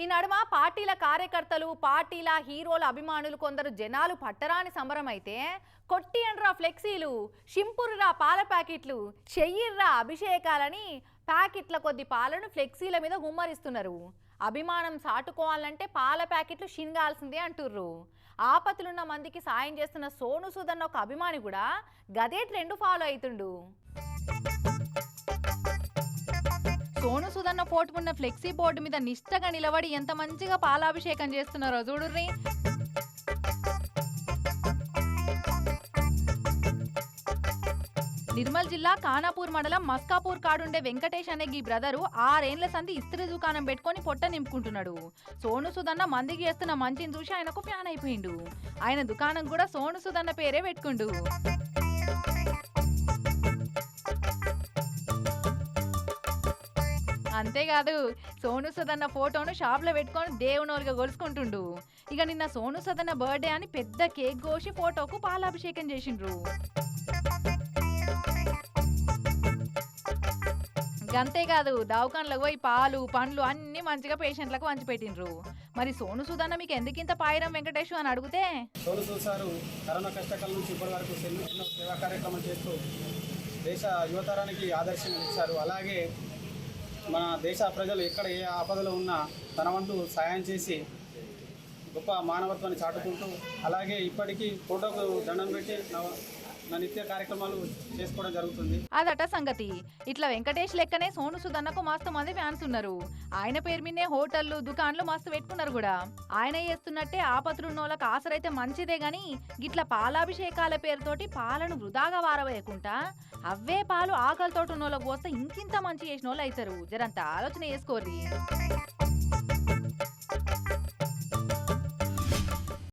ఈ నడుమ పార్టీల కార్యకర్తలు పార్టీల హీరోల అభిమానులు కొందరు జనాలు పట్టరాని సంబరం అయితే కొట్టియండ్రా ఫ్లెక్సీలు షింపుర్రా పాల ప్యాకెట్లు చెయ్యిర్రా అభిషేకాలని ప్యాకెట్ల కొద్ది పాలను ఫ్లెక్సీల మీద గుమ్మరిస్తున్నారు. అభిమానం సాటుకోవాలంటే పాల ప్యాకెట్లు షింగాల్సిందే అంటుర్రు. ఆపతులున్న మందికి సాయం చేస్తున్న సోను సూద్ అన్న ఒక అభిమాని కూడా గదే ట్రెండ్ ఫాలో అవుతుండు సోను సుధన్న ఫోటో ఉన్న ఫ్లెక్సీ బోర్డు మీద నిష్టగా నిలబడి ఎంత మంచిగా పాలాభిషేకం చేస్తున్నారో చూడుర్రి. నిర్మల్ జిల్లా ఖానాపూర్ మండలం మస్కాపూర్ కాడుండే వెంకటేష్ అనే ఈ బ్రదరు ఆరేండ్ల సంది ఇస్త్రీ దుకాణం పెట్టుకొని పొట్ట నింపుకుంటున్నాడు. సోను సుధన్న మందికి చేస్తున్న మంచిని చూసి ఆయనకు ఫ్యాన్ అయిపోయిండు. ఆయన దుకాణం కూడా సోను సుధన్న పేరే పెట్టుకుండు. అంతేకాదు సోను సదన్న ఫోటోను షాప్లో పెట్టుకొని దేవునోలుగా గొలుసుకుంటుండు ఇక నిన్న సోను సదన్న బర్త్డే అని పెద్ద కేక్ కోసి ఫోటోకు పాలాభిషేకం చేసిండ్రు. అంతేకాదు దవాఖానలకు పోయి పాలు పండ్లు అన్ని మంచిగా పేషెంట్లకు పంచిపెట్టిండ్రు మరి సోను సుదన్న మీకు ఎందుకింత పాయిరం వెంకటేష్ అని అడిగితే సోను చూసారు కరోనా కష్టకాలం నుంచి ఇప్పటి వరకు సేవా కార్యక్రమం చేస్తూ దేశ యువతరానికి ఆదర్శంగా ఇచ్చారు. అలాగే మన దేశ ప్రజలు ఎక్కడ ఏ ఆపదలో ఉన్నా తన వంతు సాయం చేసి గొప్ప మానవత్వాన్ని చాటుకుంటూ అలాగే ఇప్పటికీ ఫోటోకు దండం పెట్టి నా నిత్య కార్యక్రమాలు చేసుకోవడం జరుగుతుంది. అదట సంగతి. ఇట్లా వెంకటేష్ లెక్కనే సోను సుదన్నకు మస్తు మంది ఫ్యాన్స్ ఉన్నారు. ఆయన పేరు మీదే హోటళ్ళు దుకాన్లు మస్తు పెట్టుకున్నారు కూడా. ఆయన చేస్తున్నట్టే ఆపత్రున్నోళ్ళకి ఆసరైతే మంచిదే గాని గిట్ల పాలాభిషేకాల పేరుతోటి పాలను వృధాగా వారవేయకుండా అవే పాలు ఆకలితోటి ఉన్నోళ్ళకి పోస్తే ఇంకింత మంచి చేసిన వాళ్ళు అవుతారు జరంత ఆలోచన చేసుకోర్రి.